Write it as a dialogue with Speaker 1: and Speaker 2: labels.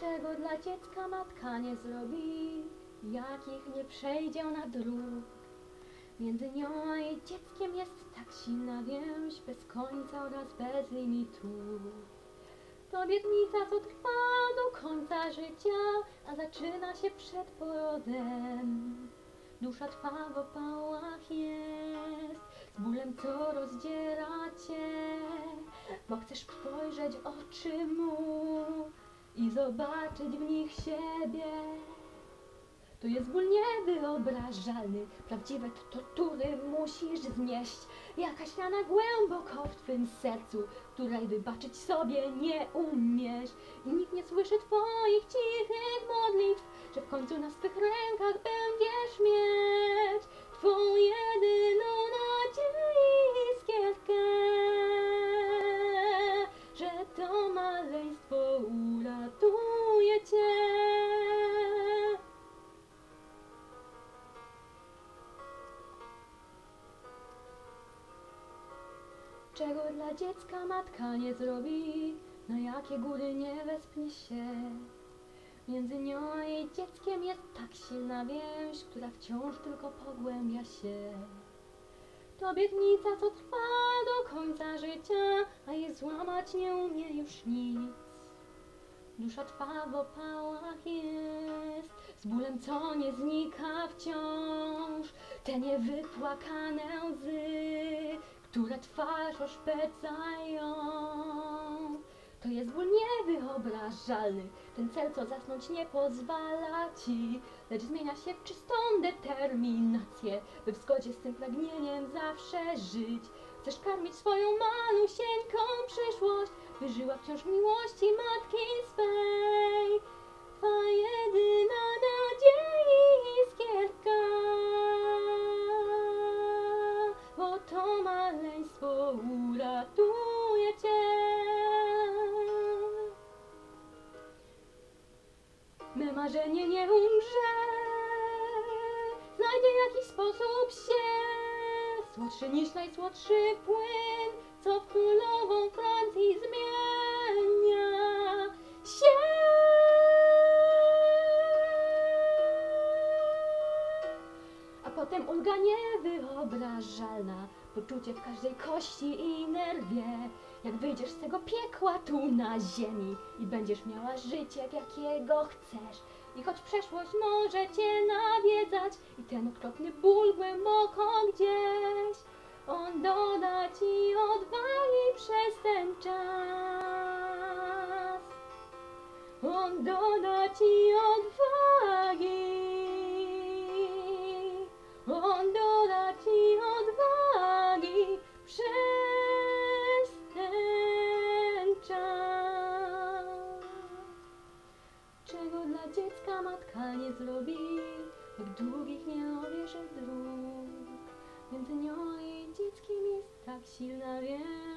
Speaker 1: Czego dla dziecka matka nie zrobi, jakich nie przejdzie ona dróg. Między nią jej dzieckiem jest tak silna więź, bez końca oraz bez limitu. To obietnica, co trwa do końca życia, a zaczyna się przed porodem. Dusza twa w opałach jest, z bólem co rozdziera cię, bo chcesz spojrzeć oczy mu i zobaczyć w nich siebie. To jest ból niewyobrażalny, prawdziwe to tortury musisz znieść. Jakaś rana głęboko w twym sercu, której wybaczyć sobie nie umiesz. I nikt nie słyszy twoich cichych modlitw, że w końcu na swych rękach będziesz mieć Czego dla dziecka matka nie zrobi, na jakie góry nie wespnie się. Między nią jej dzieckiem jest tak silna więź, która wciąż tylko pogłębia się. To obietnica, co trwa do końca życia, a jej złamać nie umie już nic. Dusza twa w opałach jest, z bólem co nie znika wciąż. Te niewypłakane łzy, które twarz oszpecają. To jest ból niewyobrażalny, ten cel, co zasnąć nie pozwala ci, lecz zmienia się w czystą determinację, by w zgodzie z tym pragnieniem zawsze żyć. Chcesz karmić swoją malusieńką przyszłość, by żyła wciąż miłości matki swej. Twa jedyna nadziei uratuje cię. Me marzenie nie umrze, znajdzie jakiś sposób się, słodszy niż najsłodszy płyn, co w królową Francji zmienia się. A potem ulga niewyobrażalna, poczucie w każdej kości i nerwie, jak wyjdziesz z tego piekła tu na ziemi i będziesz miała życie, jakiego chcesz. I choć przeszłość może cię nawiedzać i ten okropny ból głęboko gdzieś, on doda ci odwagi przez ten czas. On doda ci odwagi. On doda ci dziecka matka nie zrobi, jak długich nie obierze dróg. Między nią jej dzieckiem jest tak silna więź,